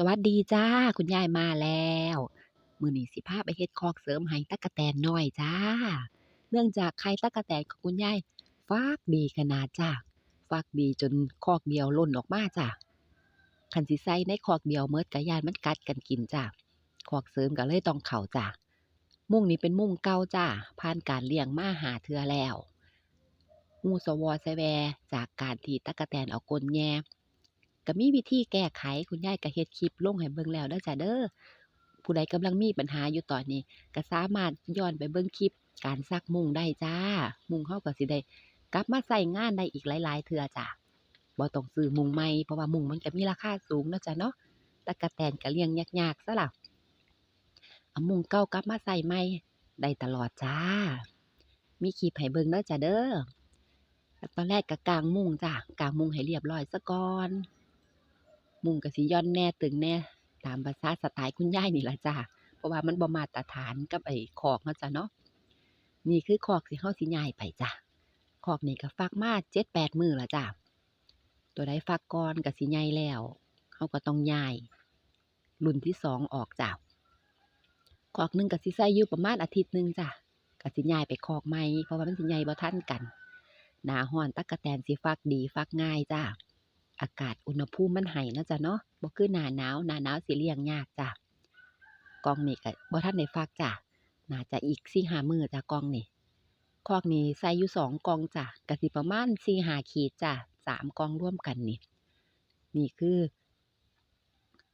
สวัสดีจ้า คุณยายมาแล้วมือนี้สิพาไปเฮ็ดคอกเสริมให้ตั๊กแตนน้อยจ้า เนื่องจากไข่ตั๊กแตนของคุณยายฟักดีขนาดจ้าฟักดีจนคอกเดียวล่นออกมาจ้าคันสิใส่ในคอกเดียวหมดก็ย้านมันกัดกันกินจ้าคอกเสริมก็เลยต้องเข้าจ้ามุ้งนี้เป็นมุ้งเก่าจ้าผ่านการเลี้ยงมาหาเทือแล้วงูสวอแซแวจากการที่ตั๊กแตนเอาก้นแย่ ก็มีวิธีแก้ไขคุณยายก็เฮ็ดคลิปลงให้เบิ่งแล้วเด้อจ้าเด้อผู้ใดกำลังมีปัญหาอยู่ตอนนี้ ก็สามารถย้อนไปเบิ่งคลิป การซักมุงได้จ้า มุงเฮาก็สิได้กลับมาใช้งานได้อีกหลายๆเทื่อจ้าบ่ต้องซื้อมุงใหม่เพราะว่ามุงมันก็มีราคาสูงเนาะจ้ะเนาะตั๊กแตนก็เลี้ยงยากๆซะล่ะเอามุงเก่ากลับมาใช้ใหม่ได้ตลอดจ้า มีคลิปให้เบิ่งเด้อจ้าเด้อตอนแรกก็กางมุงจ้ะกางมุงให้เรียบร้อยซะก่อน มุงก็สิย่อนแน่ตึงแน่ตามภาษาสไตล์คุณยายนี่ละจ้ะเพราะว่ามันบ่มาตรฐานกับไอ้คอกเนาะจ้ะเนาะนี่คือคอกที่เฮาสิย้ายไปจ้ะคอกนี่ก็ฟักมา7-8มื้อล้วจ้ะตัวใดฟักก่อนก็สิใหญ่แล้วเฮาก็ต้องย้ายรุ่นที่สองออกจ้ะคอกหนึ่งก็สิใช้อยู่ประมาณอาทิตย์หนึ่งจ้ะก็สิย้ายไปคอกใหม่เพราะว่ามันสิใหญ่บ่ทันกันหนาร้อนตั๊กแตนสิฟักดีฟักง่ายจ้ะ อากาศอุณหภูมิมันให้นาะจ้ะเนาะบ่คือหน้าหนาวหน้าหนาวสิเลี้ยงยากจ้ะกองนี่ก็บ่ทันได้ฟักจ้ะน่าจะอีก4-5มื้อจ้ะกองนี่คอกนี่ใส่อยู่สองกองจ้ะก็สิประมาณ4-5ขีดจ้ะสามกองร่วมกันนี่ นี่คือ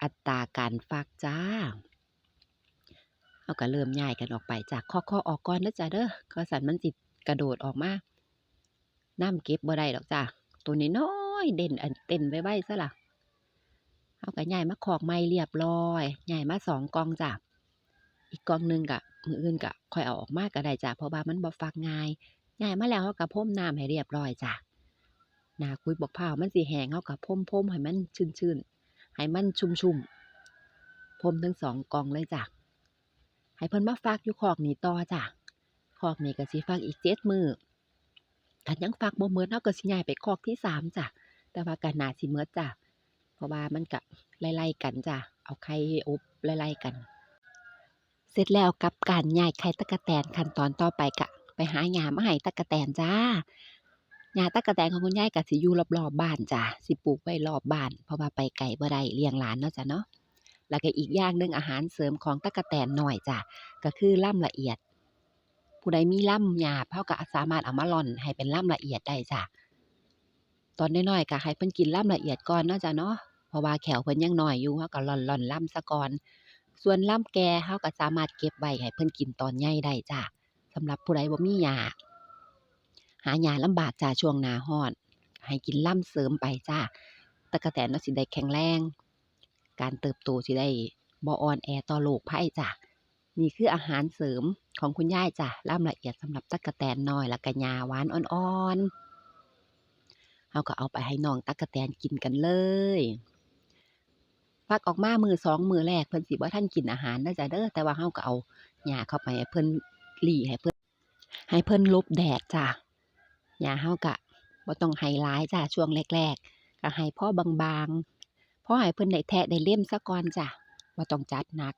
อัตราการฟักจ้าเฮาก็เริ่มย้ายกันออกไปจ้ะเคาะๆออกก่อนเด้อจ้ะเด้อบ่ซั้นมันสิตกระโดดออกมาน้ำเก็บบ่ได้ดอกจ้ะตัวน้อ ยเด่นอันเต้นไวๆซะล่ะเฮาก็ย้ายมาคอกใหม่เรียบร้อยย้ายมาสองกองจ้ะอีกกองหนึ่งก็มื้ออื่นก็ค่อยเอาออกมาก็ได้จ้ะเพราะว่ามันบ่ฟักง่ายย้ายมาแล้วเฮาก็พรมน้ำให้เรียบร้อยจ้ะหน้าขุยบักพร้ามันสิแห้งเฮาก็พรมๆให้มันชื้นๆให้มันชุ่มๆพรมทั้งสองกองเลยจ้ะให้เพิ่นมาฟักอยู่คอกนี้ต่อจ้ะคอกนี้ก็สิฟักอีกเจ็ดมือถ้ายังฟักบ่หมดเฮาก็สิย้ายไปคอกที่สามจ้ะ แต่ว่าก็น่าสิหมดจ้ะเพราะว่ามันก็ไล่ๆกันจ้ะเอาไข่อบไล่ๆกัน เสร็จแล้วกับการย้ายไข่ตั๊กแตนขั้นตอนต่อไปก็ไปหาหญ้ามาให้ตั๊กแตนจ้าหญ้าตั๊กแตนของคุณยายก็สิอยู่รอบๆบ้านจ้ะสิปลูกไว้รอบบ้าน เพราะว่าไปไกลบ่ได้เลี้ยงหลานเนาะจ้ะเนาะแล้วก็อีกอย่างหนึ่งอาหารเสริมของตั๊กแตนหน้อยจ้ะก็คือล่ำละเอียด ผู้ใดมีล่ำหยาบเฮาก็สามารถเอามาร่อนให้เป็นล่ำละเอียดได้จ้ะ ตอนน้อยๆก็ให้เพิ่นกินล่ำละเอียดก่อนเนาะจ้ะเนาะเพราะว่าแขวเพิ่นยังน้อยอยู่เฮาก็ร่อนๆล่ำซะก่อน ส่วนล่ำแก่เฮาก็สามารถเก็บไว้ให้เพิ่นกินตอนใหญ่ได้จ้ะสำหรับผู้ใดบ่มีหญ้าหาหญ้าลำบากจ้ะช่วงหน้าร้อน ให้กินล่ำเสริมไปจ้ะตั๊กแตนเนาะสิได้แข็งแรง การเติบโตสิได้บ่อ่อนแอต่อโรคภัยจ้ะนี่คืออาหารเสริมของคุณยายจ้ะล่ำละเอียดสำหรับตั๊กแตนน้อยแล้วก็หญ้าหวานอ่อนๆ เฮาก็เอาไปให้น้องตั๊กะแตนกินกันเลยฟักออกมามือสองมือแรกเพิ่นสิบ่ทันกินอาหารเด้จ้ะเด้อแต่ว่าเฮาก็เอาหญ้าเข้าไปให้เพิ่นหรี่ให้เพิ่นให้เพิ่นลบแดดจ้ะหญ้าเฮาก็บ่ต้องให้หลายจ้ะช่วงแรกๆก็ให้พอบางๆพ่อให้เพิ่นได้แทะได้เล็มซะก่อนจ้ะบ่ต้องจัดหนัก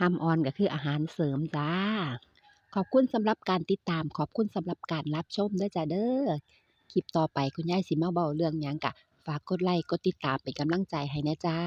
ห้ำอ่อนก็คืออาหารเสริมจ้า ขอบคุณสำหรับการติดตามขอบคุณสำหรับการรับชมเด้จ้ะเด้อ คลิปต่อไปคุณยายสิมาเว้าเรื่องหยังก็ฝากกดไลก์กดติดตามเป็นกำลังใจให้แหน่จ้า